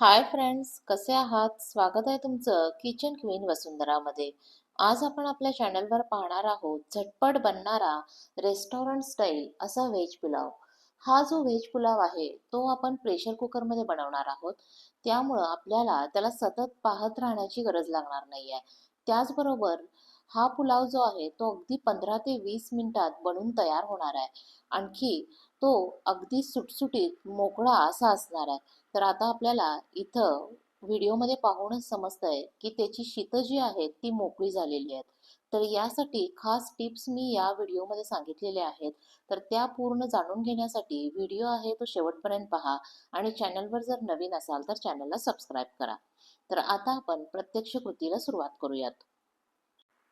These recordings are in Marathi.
हाय फ्रेंड्स कसे आहात? स्वागत आहे तुमचं किचन क्वीन वसुंधरामध्ये. आज आपण आपल्या चॅनलवर पाहणार आहोत झटपट बनणारा रेस्टॉरंट स्टाईल असा व्हेज पुलाव. हा जो व्हेज पुलाव आहे तो आपण प्रेशर कुकरमध्ये बनवणार आहोत. त्यामुळं आपल्याला त्याला सतत पाहत राहण्याची गरज लागणार नाही आहे त्याचबरोबर हा पुलाव जो आहे तो अगदी पंधरा ते वीस मिनिटात बनून तयार होणार आहे. आणखी तो अगदी सुटसुटीत मोकळा असा असणार आहे. तर आता आपल्याला इथं व्हिडिओमध्ये पाहूनच समजतंय की त्याची शीतं जी आहेत ती मोकळी झालेली आहेत. तर यासाठी खास टिप्स मी या व्हिडिओमध्ये सांगितलेल्या आहेत. तर त्या पूर्ण जाणून घेण्यासाठी व्हिडिओ आहे तो शेवटपर्यंत पहा आणि चॅनलवर जर नवीन असाल तर चॅनलला सबस्क्राईब करा. तर आता आपण प्रत्यक्ष कृतीला सुरुवात करूयात.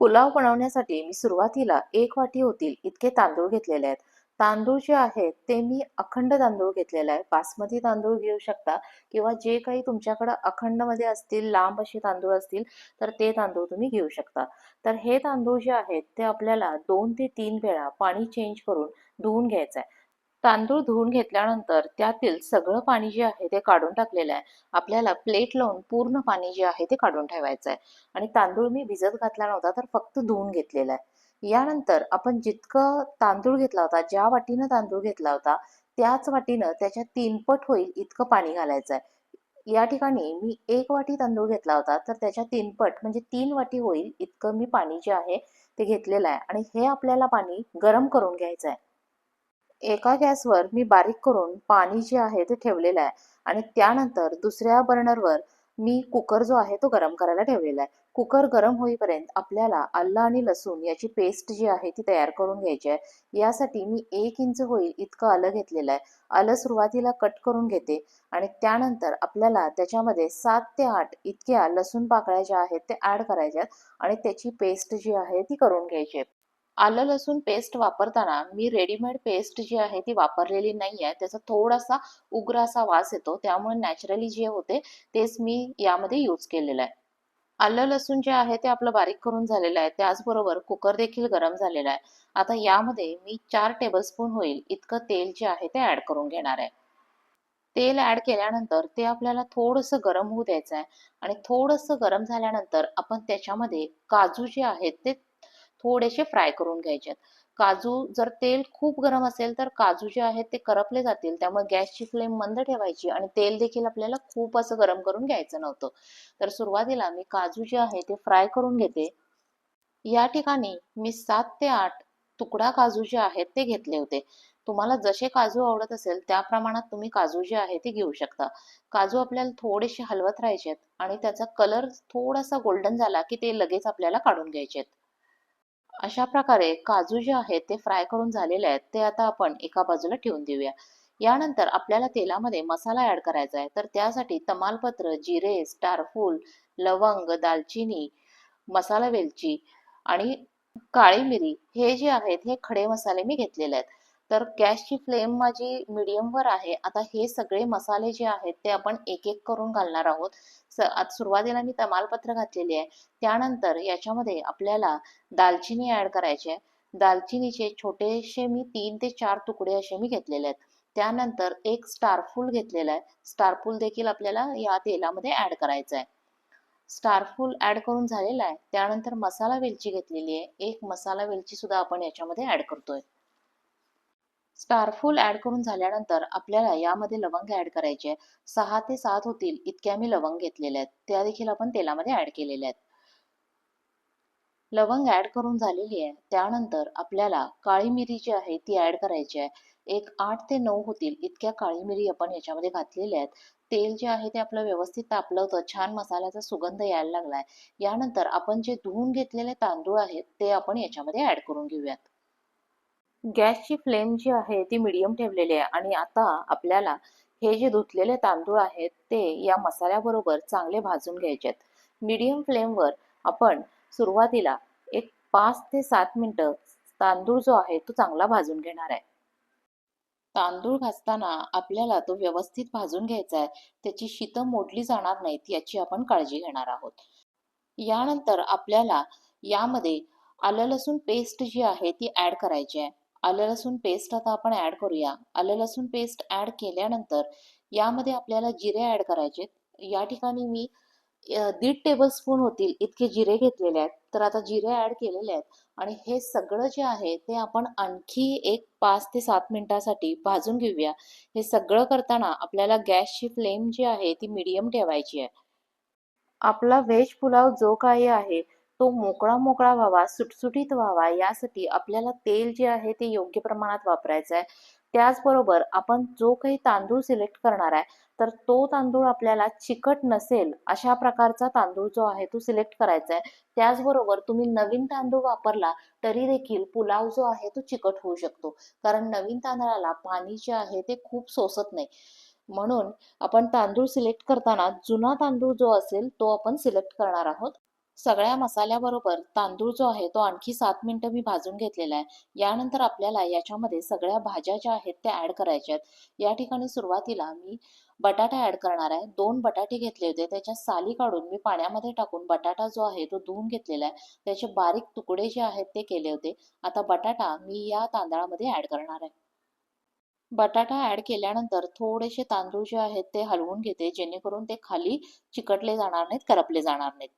पुलाव बनवण्यासाठी मी सुरुवातीला एक वाटी होतील इतके तांदूळ घेतलेले आहेत. तांदूळ जे आहेत ते मी अखंड तांदूळ घेतलेला आहे. बासमती तांदूळ घेऊ शकता किंवा जे काही तुमच्याकडं अखंडमध्ये असतील लांब असे तांदूळ असतील तर ते तांदूळ तुम्ही घेऊ शकता. तर हे तांदूळ जे आहेत ते आपल्याला दोन ते तीन वेळा पाणी चेंज करून धुवून घ्यायचं आहे तांदूळ धुवून घेतल्यानंतर त्यातील सगळं पाणी जे आहे ते काढून टाकलेलं आहे. आपल्याला प्लेट लावून पूर्ण पाणी जे आहे ते काढून ठेवायचं आहे आणि तांदूळ मी भिजत घातला नव्हता तर फक्त धुवून घेतलेला आहे. यानंतर आपण जितकं तांदूळ घेतला होता ज्या वाटीनं तांदूळ घेतला होता त्याच वाटीनं त्याच्या तीनपट होईल इतकं पाणी घालायचं आहे या ठिकाणी मी एक वाटी तांदूळ घेतला होता तर त्याच्या तीनपट म्हणजे तीन वाटी होईल इतकं मी पाणी जे आहे ते घेतलेलं आहे. आणि हे आपल्याला पाणी गरम करून घ्यायचं आहे एका गॅसवर मी बारीक करून पाणी जे आहे ते ठेवलेलं आहे. आणि त्यानंतर दुसऱ्या बर्नरवर मी कुकर जो आहे तो गरम करायला ठेवलेला आहे. कुकर गरम होईपर्यंत आपल्याला आलं आणि लसूण याची पेस्ट जी आहे ती तयार करून घ्यायची आहे. यासाठी मी एक इंच होईल इतकं आलं घेतलेलं आहे. आलं सुरुवातीला कट करून घेते आणि त्यानंतर आपल्याला त्याच्यामध्ये सात ते आठ इतक्या लसूण पाकळ्या ज्या आहेत ते ॲड करायच्या आणि त्याची पेस्ट जी आहे ती करून घ्यायची आहे. आलं लसूण पेस्ट वापरताना मी रेडीमेड पेस्ट जी आहे ती वापरलेली नाही आहे त्याचा थोडासा उग्र असा वास येतो. त्यामुळे नॅचरली जे होते तेच मी यामध्ये यूज केलेलं आहे. आलं लसूण जे आहे ते आपलं बारीक करून झालेलं आहे. त्याचबरोबर कुकर देखील गरम झालेला आहे. आता यामध्ये मी चार टेबलस्पून होईल. इतकं तेल जे आहे ते ऍड करून घेणार आहे. तेल ऍड केल्यानंतर ते आपल्याला थोडंसं गरम होऊ द्यायचं आहे. आणि थोडंसं गरम झाल्यानंतर आपण त्याच्यामध्ये काजू जे आहेत ते थोडेसे फ्राय करून घ्यायचे काजू जर तेल खूप गरम असेल तर काजू जे आहेत ते करपले जातील. त्यामुळे गॅसची फ्लेम मंद ठेवायची आणि तेल देखील आपल्याला खूप असं गरम करून घ्यायचं नव्हतं. तर सुरुवातीला मी काजू जे आहे ते फ्राय करून घेते. या ठिकाणी मी सात ते आठ तुकडा काजू जे आहेत ते घेतले होते. तुम्हाला जसे काजू आवडत असेल त्या प्रमाणात तुम्ही काजू जे आहे ते घेऊ शकता. काजू आपल्याला थोडेसे हलवत राहायचे आणि त्याचा कलर थोडासा गोल्डन झाला की ते लगेच आपल्याला काढून घ्यायचे अशा प्रकारे काजू जे आहेत ते फ्राय करून झालेले आहेत ते आता आपण एका बाजूला ठेवून देऊया. यानंतर आपल्याला तेलामध्ये मसाला ऍड करायचा आहे. तर त्यासाठी तमालपत्र जिरे स्टारफूल लवंग दालचिनी मसाला वेलची आणि काळी मिरी हे जे आहेत हे खडे मसाले मी घेतलेले आहेत. तर गॅसची फ्लेम माझी मीडियमवर आहे. आता हे सगळे मसाले जे आहेत ते आपण एक एक करून घालणार आहोत. स सुरुवातीला मी तमालपत्र घातलेली आहे. त्यानंतर याच्यामध्ये आपल्याला दालचिनी ऍड करायची आहे. दालचिनीचे छोटेसे मी तीन ते चार तुकडे असे मी घेतलेले आहेत. त्यानंतर एक स्टारफूल घेतलेला आहे. स्टारफूल देखील आपल्याला या तेलामध्ये ऍड करायचं आहे. स्टारफूल ऍड करून झालेला आहे. त्यानंतर मसाला वेलची घेतलेली आहे. एक मसाला वेलची सुद्धा आपण याच्यामध्ये ऍड करतोय. स्टारफूल ऍड करून झाल्यानंतर आपल्याला यामध्ये लवंग ऍड करायचे आहे सहा ते सात होतील इतक्या मी लवंग घेतलेल्या आहेत. त्या देखील आपण तेलामध्ये ऍड केलेल्या आहेत. लवंग ऍड करून झालेली आहे. त्यानंतर आपल्याला काळी मिरी जी आहे ती ऍड करायची आहे. एक आठ ते नऊ होतील इतक्या काळी मिरी आपण याच्यामध्ये घातलेल्या आहेत. तेल जे आहे ते आपलं व्यवस्थित तापलं होतं. छान मसाल्याचा सुगंध यायला लागलाय. यानंतर आपण जे धुवून घेतलेले तांदूळ आहेत ते आपण याच्यामध्ये ऍड करून घेऊयात. गॅसची फ्लेम जी आहे ती मिडियम ठेवलेली आहे. आणि आता आपल्याला हे जे धुतलेले तांदूळ आहेत ते या मसाल्याबरोबर चांगले भाजून घ्यायचे आहेत. मीडियम फ्लेमवर आपण सुरुवातीला एक पाच ते सात मिनटं तांदूळ जो आहे तो चांगला भाजून घेणार आहे. तांदूळ भाजताना आपल्याला तो व्यवस्थित भाजून घ्यायचा आहे. त्याची शीतं मोडली जाणार नाहीत याची आपण काळजी घेणार आहोत. यानंतर आपल्याला यामध्ये आलं लसूण पेस्ट जी आहे ती ऍड करायची आहे. आलं लसूण पेस्ट आता आपण ऍड करूया. आलं लसूण पेस्ट ऍड केल्यानंतर यामध्ये आपल्याला जिरे ऍड करायचे या ठिकाणी मी दीड दीड टेबलस्पून होतील इतके जिरे घेतलेले आहेत. तर आता जिरे ॲड केलेले आहेत. आणि हे सगळं जे आहे ते आपण आणखी एक पाच ते सात मिनिटासाठी भाजून घेऊया. हे सगळं करताना आपल्याला गॅसची फ्लेम जी आहे ती मीडियम ठेवायची आहे. आपला व्हेज पुलाव जो काही आहे तो मोकळा मोकळा व्हावा सुटसुटीत व्हावा यासाठी आपल्याला तेल जे आहे ते योग्य प्रमाणात वापरायचं आहे. त्याचबरोबर आपण जो काही तांदूळ सिलेक्ट करणार आहे तर तो तांदूळ आपल्याला चिकट नसेल अशा प्रकारचा तांदूळ जो आहे तो सिलेक्ट करायचा आहे. त्याचबरोबर तुम्ही नवीन तांदूळ वापरला तरी देखील पुलाव जो आहे तो चिकट होऊ शकतो. कारण नवीन तांदळाला पाणी जे आहे ते खूप सोसत नाही. म्हणून आपण तांदूळ सिलेक्ट करताना जुना तांदूळ जो असेल तो आपण सिलेक्ट करणार आहोत. सगळ्या मसाल्याबरोबर तांदूळ जो आहे तो आणखी सात मिनटं मी भाजून घेतलेला आहे. यानंतर आपल्याला याच्यामध्ये सगळ्या भाज्या ज्या आहेत त्या ॲड करायच्या आहेत. या ठिकाणी सुरुवातीला मी बटाटा ॲड करणार आहे. दोन बटाटे घेतले होते. त्याच्या साली काढून मी पाण्यामध्ये टाकून बटाटा जो आहे तो धुवून घेतलेला आहे. त्याचे बारीक तुकडे जे आहेत ते केले होते. आता बटाटा मी या तांदळामध्ये ॲड करणार आहे. बटाटा ॲड केल्यानंतर थोडेसे तांदूळ जे आहेत ते हलवून घेते जेणेकरून ते खाली चिकटले जाणार नाहीत करपले जाणार नाहीत.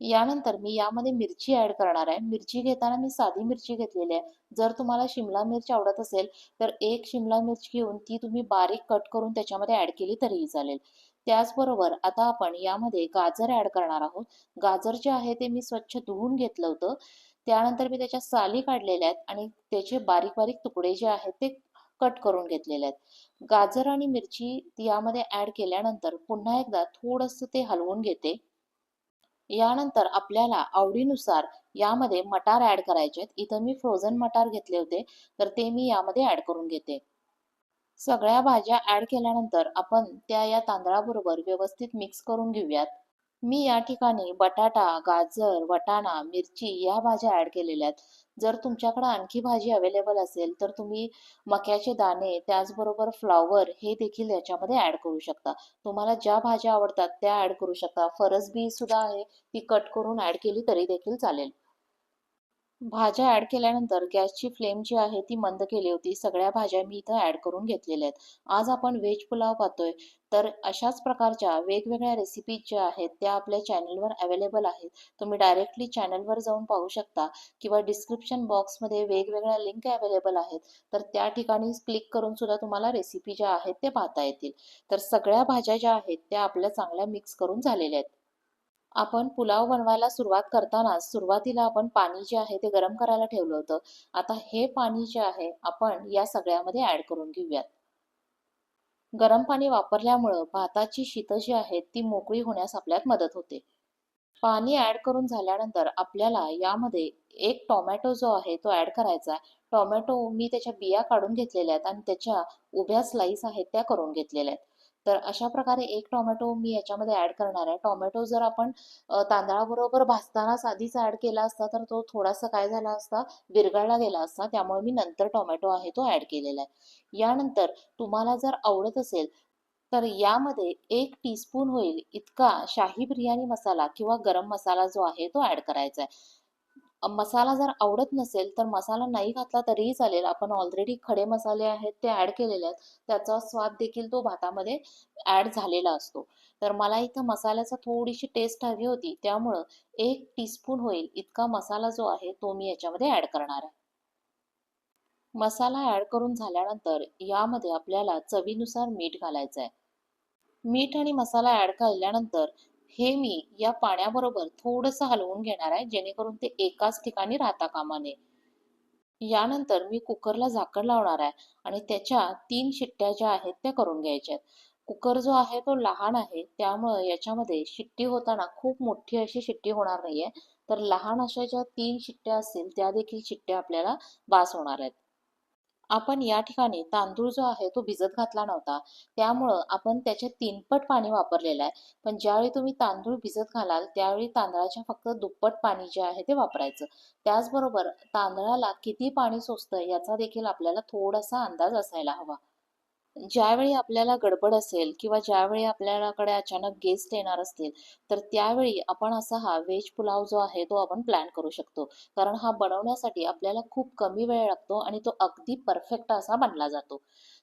यानंतर मी यामध्ये मिरची ॲड करणार आहे. मिरची घेताना मी साधी मिरची घेतलेली आहे. जर तुम्हाला शिमला मिरची आवडत असेल तर एक शिमला मिरची घेऊन ती तुम्ही बारीक कट करून त्याच्यामध्ये ॲड केली तरीही चालेल. त्याचबरोबर आता आपण यामध्ये गाजर ॲड करणार आहोत. गाजर जे आहे ते मी स्वच्छ धुवून घेतलं होतं. त्यानंतर मी त्याच्या साली काढलेल्या आहेत आणि त्याचे बारीक बारीक तुकडे जे आहेत ते कट करून घेतलेले आहेत. गाजर आणि मिरची यामध्ये ॲड केल्यानंतर पुन्हा एकदा थोडंसं ते हलवून घेते. यानंतर आपल्याला आवडीनुसार यामध्ये मटार ॲड करायचे आहेत. इथं मी फ्रोझन मटार घेतले होते तर ते मी यामध्ये ॲड करून घेते. सगळ्या भाज्या ॲड केल्यानंतर आपण त्या या तांदळाबरोबर व्यवस्थित मिक्स करून घेऊयात. मी या ठिकाणी बटाटा गाजर वटाणा मिरची या भाज्या ॲड केलेल्या आहेत जर तुमच्याकडे आणखी भाजी अवेलेबल असेल तर तुम्ही मक्याचे दाणे त्याचबरोबर फ्लॉवर हे देखील याच्यामध्ये ॲड करू शकता. तुम्हाला ज्या भाज्या आवडतात त्या ॲड करू शकता. फरसबी सुद्धा आहे ती कट करून ॲड केली तरी देखील चालेल. भाज्या ॲड केल्यानंतर गॅसची फ्लेम जी आहे ती मंद केली होती. सगळ्या भाज्या मी इथं ॲड करून घेतलेल्या आहेत. आज आपण व्हेज पुलाव पाहतोय. तर अशाच प्रकारच्या वेगवेगळ्या रेसिपीज ज्या आहेत त्या आपल्या चॅनलवर अवेलेबल आहेत. तुम्ही डायरेक्टली चॅनलवर जाऊन पाहू शकता किंवा डिस्क्रिप्शन बॉक्समध्ये वेगवेगळ्या लिंक अवेलेबल आहेत. तर त्या ठिकाणी क्लिक करून सुद्धा तुम्हाला रेसिपी ज्या आहेत ते पाहता येतील. तर सगळ्या भाज्या ज्या आहेत त्या आपल्या चांगल्या मिक्स करून झालेल्या आहेत. आपण पुलाव बनवायला सुरुवात करताना सुरुवातीला आपण पाणी जे आहे ते गरम करायला ठेवलं होतं. आता हे पाणी जे आहे आपण या सगळ्यामध्ये ॲड करून घेऊयात. गरम पाणी वापरल्यामुळं भाताची शीतं जी आहेत ती मोकळी होण्यास आपल्यात मदत होते. पाणी ॲड करून झाल्यानंतर आपल्याला यामध्ये एक टोमॅटो जो आहे तो ॲड करायचा आहे. टोमॅटो मी त्याच्या बिया काढून घेतलेल्या आहेत आणि त्याच्या उभ्या स्लाईस आहेत त्या करून घेतलेल्या आहेत. तर अशा प्रकारे एक टोमॅटो मी याच्यामध्ये ॲड करणार आहे. टोमॅटो जर आपण तांदळाबरोबर भाजतानाच आधीच ॲड केला असता तर तो थोडासा काय झाला असता विरघळला गेला असता त्यामुळे मी नंतर टोमॅटो आहे तो ॲड केलेला आहे. यानंतर तुम्हाला जर आवडत असेल तर यामध्ये एक टीस्पून होईल इतका शाही बिर्याणी मसाला किंवा गरम मसाला जो आहे तो ॲड करायचा आहे. मसाला जर आवडत नसेल तर मसाला नाही घातला तरीही चालेल. आपण ऑलरेडी खडे मसाले आहेत ते ॲड केलेले आहेत. त्याचा स्वाद देखील तो भातामध्ये ॲड झालेला असतो. तर मला इथं मसाल्याचा थोडीशी टेस्ट हवी होती. त्यामुळं एक टीस्पून होईल. इतका मसाला जो आहे तो मी याच्यामध्ये ॲड करणार आहे. मसाला ॲड करून झाल्यानंतर यामध्ये आपल्याला चवीनुसार मीठ घालायचं आहे मीठ आणि मसाला ॲड केल्यानंतर हे मी या पाण्याबरोबर थोडंसं हलवून घेणार आहे जेणेकरून ते एकाच ठिकाणी राहता कामा नये. यानंतर मी कुकरला झाकण लावणार आहे आणि त्याच्या तीन शिट्ट्या ज्या आहेत त्या करून घ्यायच्या आहेत. कुकर जो आहे तो लहान आहे त्यामुळे याच्यामध्ये शिट्टी होताना खूप मोठी अशी शिट्टी होणार नाहीये. तर लहान अशा ज्या तीन शिट्ट्या असतील त्या देखील शिट्ट्या आपल्याला बास होणार आहेत. आपण या ठिकाणी तांदूळ जो आहे तो भिजत घातला नव्हता. त्यामुळं आपण त्याचे तीनपट पाणी वापरलेलं आहे. पण ज्यावेळी तुम्ही तांदूळ भिजत घालाल त्यावेळी तांदळाच्या फक्त दुप्पट पाणी जे आहे ते वापरायचं. त्याचबरोबर तांदळाला किती पाणी सोसतं याचा देखील आपल्याला थोडासा अंदाज असायला हवा. ज्यावेळी आपल्याला गडबड असेल किंवा ज्यावेळी आपल्याकडे अचानक गेस्ट येणार असतील तर त्यावेळी आपण असा हा व्हेज पुलाव जो आहे तो आपण प्लॅन करू शकतो. कारण हा बनवण्यासाठी आपल्याला खूप कमी वेळ लागतो आणि तो अगदी परफेक्ट असा बनला जातो.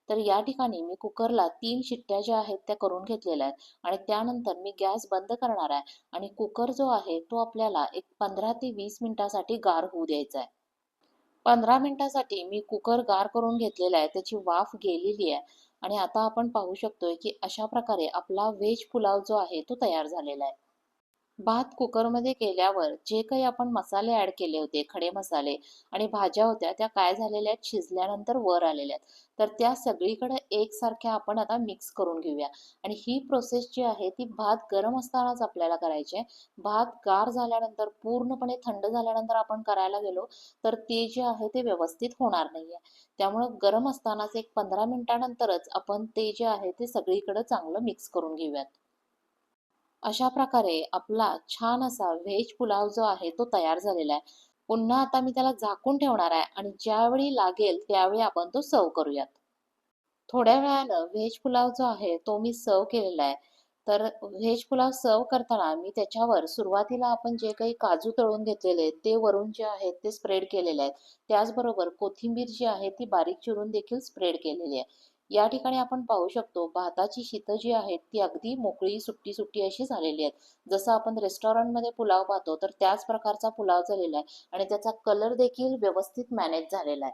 तर या ठिकाणी मी कुकरला तीन शिट्ट्या ज्या आहेत त्या करून घेतलेल्या आहेत आणि त्यानंतर मी गॅस बंद करणार आहे आणि कुकर जो आहे तो आपल्याला एक पंधरा ते वीस मिनिटासाठी गार होऊ द्यायचा आहे. पंधरा मिनिटासाठी मी कुकर गार करून घेतलेला आहे त्याची वाफ गेलेली आहे. आणि आता आपण पाहू शकतोय की अशा प्रकारे आपला व्हेज पुलाव जो आहे तो तयार झालेला आहे. भात कुकरमध्ये केल्यावर जे काही आपण मसाले ॲड केले होते खडे मसाले आणि भाज्या होत्या त्या काय झालेल्या आहेत? शिजल्यानंतर वर आलेल्या आहेत. तर त्या सगळीकडे एकसारख्या आपण आता मिक्स करून घेऊया. आणि ही प्रोसेस जी आहे ती भात गरम असतानाच आपल्याला करायची आहे. भात गार झाल्यानंतर पूर्णपणे थंड झाल्यानंतर आपण करायला गेलो तर ते जे आहे ते व्यवस्थित होणार नाही आहे त्यामुळं गरम असतानाच एक पंधरा मिनिटानंतरच आपण ते जे आहे ते सगळीकडे चांगलं मिक्स करून घेऊयात. अशा प्रकारे आपला छान असा व्हेज पुलाव जो आहे तो तयार झालेला आहे. पुन्हा आता मी त्याला झाकून ठेवणार आहे आणि ज्यावेळी लागेल त्यावेळी आपण तो सर्व करूयात. थोड्या वेळानं व्हेज पुलाव जो आहे तो मी सर्व केलेला आहे. तर व्हेज पुलाव सर्व करताना मी त्याच्यावर सुरुवातीला आपण जे काही काजू तळून घेतलेले ते वरून जे आहेत ते स्प्रेड केलेले आहेत. त्याचबरोबर कोथिंबीर जी आहे ती बारीक चिरून देखील स्प्रेड केलेली आहे. या ठिकाणी आपण पाहू शकतो भाताची शीतं जी आहेत ती अगदी मोकळी सुट्टी सुट्टी अशी झालेली आहेत. जसं आपण रेस्टॉरंटमध्ये पुलाव पाहतो तर त्याच प्रकारचा पुलाव झालेला आहे आणि त्याचा कलर देखील व्यवस्थित मॅनेज झालेला आहे.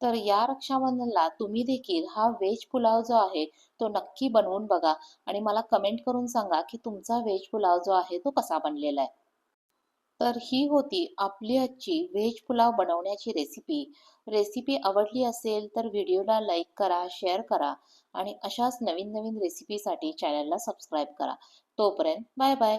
तर या रक्षाबंधनला तुम्ही देखील हा व्हेज पुलाव जो आहे तो नक्की बनवून बघा आणि मला कमेंट करून सांगा की तुमचा व्हेज पुलाव जो आहे तो कसा बनलेला आहे. तर ही होती आपली आजची व्हेज पुलाव बनवण्याची रेसिपी रेसिपी आवडली असेल तर व्हिडिओला लाईक करा शेअर करा आणि अशाच नवीन नवीन रेसिपीसाठी चॅनलला सबस्क्राईब करा. तोपर्यंत बाय बाय